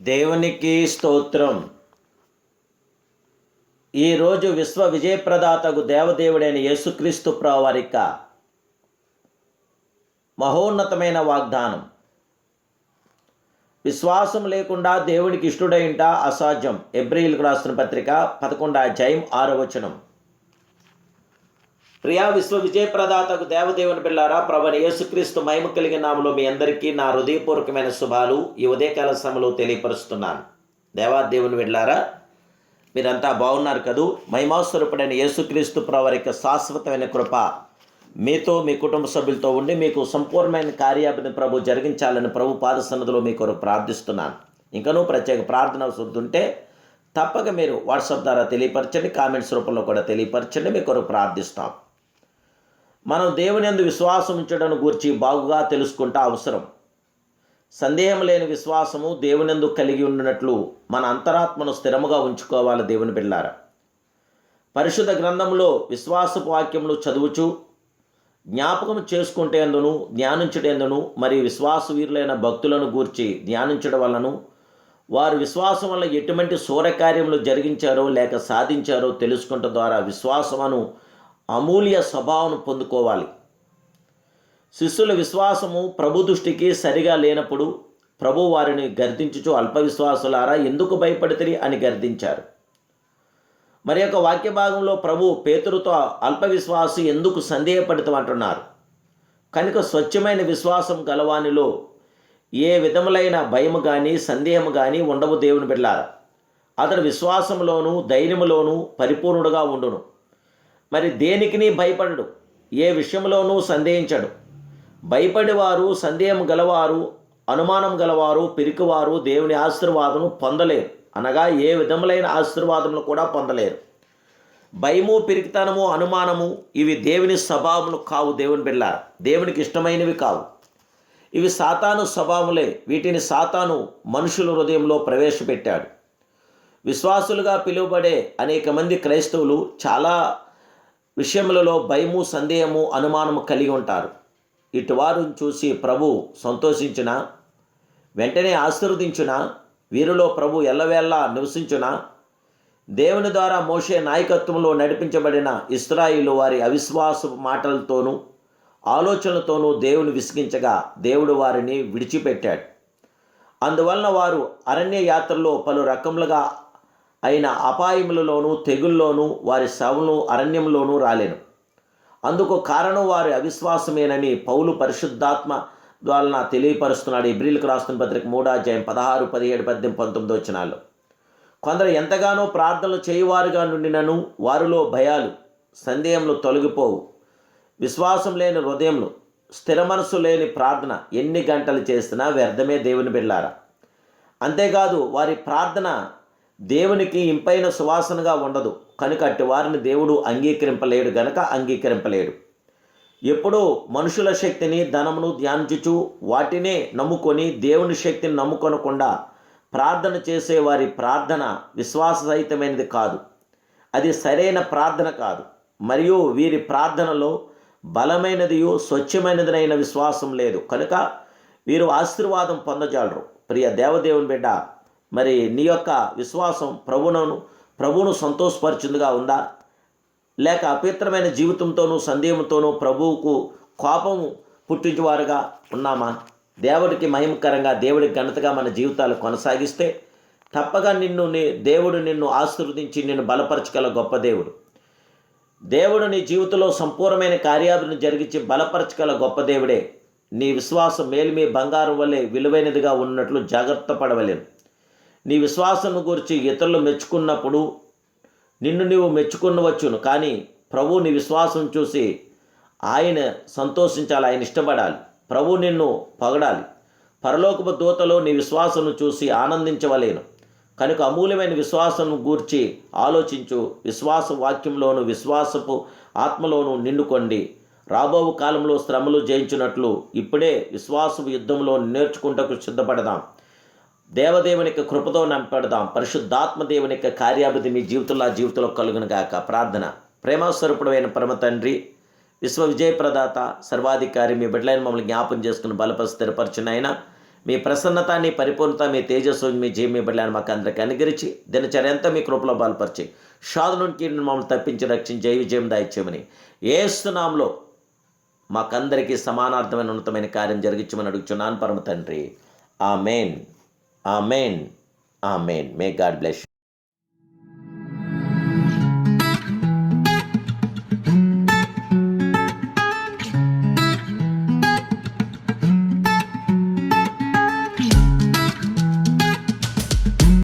దేవునికి స్తోత్రం. ఈరోజు విశ్వ విజయప్రదాతకు దేవదేవుడైన యేసుక్రీస్తు ప్రావారిక మహోన్నతమైన వాగ్దానం. విశ్వాసం లేకుండా దేవునికి ఇష్టడైంట అసాధ్యం. ఎబ్రిల్కు రాసిన పత్రిక పదకొండు అధ్యాయం ఆరో వచనం. ప్రియా విశ్వ విజయప్రదాతకు దేవదేవుని పిల్లారా ప్రభు యేసుక్రీస్తు మహిమ కలిగిన నామలో మీ అందరికీ నా హృదయపూర్వకమైన శుభాలు ఈ ఉదయకాల సమయంలో తెలియపరుస్తున్నాను. దేవాదేవుని వెళ్ళారా మీరంతా బాగున్నారు కదూ? మహిమాస్వరూపుడైన యేసుక్రీస్తు ప్రవరిక శాశ్వతమైన కృప మీతో మీ కుటుంబ సభ్యులతో ఉండి మీకు సంపూర్ణమైన కార్యాభిని ప్రభు జరిగించాలని ప్రభు పాద సన్నదిలో మీ కొరకు ప్రార్థిస్తున్నాను. ఇంకనూ ప్రత్యేక ప్రార్థన శుద్ధుంటే తప్పక మీరు వాట్సాప్ ద్వారా తెలియపరచండి కామెంట్స్ రూపంలో కూడా తెలియపరచండి మీ కొరకు ప్రార్థిస్తాం. మనం దేవుని అందు విశ్వాసం ఉంచడం గురించి బాగుగా తెలుసుకుంటా అవసరం. సందేహం లేని విశ్వాసము దేవునందు కలిగి ఉన్నట్లు మన అంతరాత్మను స్థిరముగా ఉంచుకోవాలి దేవుని బిళ్ళార. పరిశుద్ధ గ్రంథంలో విశ్వాసపు వాక్యములు చదువుచు జ్ఞాపకం చేసుకుంటేందును ధ్యానించటేందును మరియు విశ్వాసవీరులైన భక్తులను గూర్చి ధ్యానించడం వలన వారు విశ్వాసం వల్ల ఎటువంటి సూర్యకార్యములు జరిగించారో లేక సాధించారో తెలుసుకుంట ద్వారా విశ్వాసమును అమూల్య స్వభావం పొందుకోవాలి. శిష్యుల విశ్వాసము ప్రభు దృష్టికి సరిగా లేనప్పుడు ప్రభు వారిని గర్దించుచు అల్పవిశ్వాసులారా ఎందుకు భయపడితే అని గర్దించారు. మరి యొక్క వాక్య భాగంలో ప్రభు పేతురుతో అల్పవిశ్వాసు ఎందుకు సందేహపడతామంటున్నారు కనుక స్వచ్ఛమైన విశ్వాసం గలవానిలో ఏ విధములైన భయము కానీ సందేహము కానీ ఉండవు దేవుని బిడ్డారు అతడు విశ్వాసంలోనూ ధైర్యములోనూ పరిపూర్ణుడుగా ఉండును. మరి దేనికిని భయపడడు. ఏ విషయంలోనూ సందేహించడు. భయపడేవారు సందేహం గలవారు అనుమానం గలవారు పిరికివారు దేవుని ఆశీర్వాదం పొందలేరు. అనగా ఏ విధములైన ఆశీర్వాదములు కూడా పొందలేరు. భయము పిరికితనము అనుమానము ఇవి దేవుని స్వభావములు కావు దేవుని బిళ్ళారు దేవునికి ఇష్టమైనవి కావు. ఇవి సాతాను స్వభావములే. వీటిని సాతాను మనుషుల హృదయంలో ప్రవేశపెట్టాడు. విశ్వాసులుగా పిలువబడే అనేక మంది క్రైస్తవులు చాలా విషయములలో భయము సందేహము అనుమానము కలిగి ఉంటారు. ఇటువారు చూసి ప్రభు సంతోషించిన? వెంటనే ఆశీర్వదించిన? వీరిలో ప్రభు ఎల్లవేళ్ళ నివసించిన? దేవుని ద్వారా మోసే నాయకత్వంలో నడిపించబడిన ఇస్రాయిలు వారి అవిశ్వాస మాటలతోనూ ఆలోచనలతోనూ దేవుని విసిగించగా దేవుడు వారిని విడిచిపెట్టాడు. అందువలన వారు అరణ్య యాత్రలో పలు రకములుగా అయిన అపాయములలోనూ తెగుల్లోనూ వారి శవను అరణ్యంలోనూ రాలేను. అందుకు కారణం వారి అవిశ్వాసమేనని పౌలు పరిశుద్ధాత్మ ద్వారా తెలియపరుస్తున్నాడు. ఇబ్రిల్కి రాస్తున్న పత్రిక మూడో అధ్యాయం పదహారు పదిహేడు పద్దెనిమిది పంతొమ్మిది వచ్చినాలు కొందరు ఎంతగానో ప్రార్థనలు చేయువారుగా నుండినను వారిలో భయాలు సందేహములు తొలగిపోవు. విశ్వాసం లేని హృదయంలో స్థిర మనసు లేని ప్రార్థన ఎన్ని గంటలు చేసినా వ్యర్థమే దేవుని బిళ్ళారా అంతేకాదు వారి ప్రార్థన దేవునికి ఇంపైన సువాసనగా ఉండదు. కనుక అట్టి వారిని దేవుడు అంగీకరింపలేడు గనక అంగీకరింపలేడు. ఎప్పుడూ మనుషుల శక్తిని ధనమును ధ్యానించుచు వాటినే నమ్ముకొని దేవుని శక్తిని నమ్ముకొనకుండా ప్రార్థన చేసే వారి ప్రార్థన విశ్వాసరహితమైనది కాదు. అది సరైన ప్రార్థన కాదు. మరియు వీరి ప్రార్థనలో బలమైనదియు స్వచ్ఛమైనదినైన విశ్వాసం లేదు. కనుక వీరు ఆశీర్వాదం పొందజాలరు. ప్రియ దేవదేవుని బిడ్డ మరి నీ యొక్క విశ్వాసం ప్రభువును ప్రభువును సంతోషపరిచిందిగా ఉందా? లేక అపవిత్రమైన జీవితంతోనూ సందేహంతోనూ ప్రభువుకు కోపము పుట్టించేవారుగా ఉన్నామా? దేవుడికి మహిమకరంగా దేవుడికి ఘనతగా మన జీవితాలు కొనసాగిస్తే తప్పగా నిన్ను నీ దేవుడు నిన్ను ఆశీర్వదించి నిన్ను బలపరచగల గొప్ప దేవుడు. దేవుడు నీ జీవితంలో సంపూర్ణమైన కార్యాలను జరిగించి బలపరచగల గొప్ప దేవుడే. నీ విశ్వాసం మేలిమి బంగారం వల్లే విలువైనదిగా ఉన్నట్లు జాగ్రత్త పడవలేను నీ విశ్వాసం గురించి ఇతరులు మెచ్చుకున్నప్పుడు నిన్ను నీవు మెచ్చుకున్నవచ్చును కానీ ప్రభు నీ విశ్వాసం చూసి ఆయన సంతోషించాలి ఆయన ఇష్టపడాలి. ప్రభు నిన్ను పొగడాలి. పరలోకపు దూతలో నీ విశ్వాసం చూసి ఆనందించవలేను. కనుక అమూల్యమైన విశ్వాసం గూర్చి ఆలోచించు. విశ్వాస వాక్యంలోను విశ్వాసపు ఆత్మలోను నిండుకోండి. రాబో కాలంలో శ్రమలు జయించినట్లు ఇప్పుడే విశ్వాసపు యుద్ధంలో నేర్చుకుంటకు సిద్ధపడదాం. దేవదేవుని యొక్క కృపతో నంపెడదాం పరిశుద్ధాత్మ దేవుని యొక్క కార్యాభివృద్ధి మీ జీవితంలో ఆ జీవితంలో కలుగును గాక ప్రార్థన. ప్రేమస్వరూపుడమైన పరమ తండ్రి విశ్వ విజయప్రదాత సర్వాధికారి మీ బిడ్డలైన మమ్మల్ని జ్ఞాపం చేసుకుని బలపరిస్థిరపరిచిన ఆయన మీ ప్రసన్నత నీ పరిపూర్ణత మీ తేజస్సు మీ జీవి మీ బిడ్డలను మాకు అందరికీ అనుగరించి దినచర్య ఎంత మీ కృపలో బలపరిచి షాదు నుండి మమ్మల్ని తప్పించి రక్షించి జై విజయం దాయిచ్చామని ఏస్తున్నాంలో మాకందరికీ సమానార్థమైన ఉన్నతమైన కార్యం జరిగించమని అడుగుచున్నాను పరమ తండ్రి. ఆ main amen amen may God bless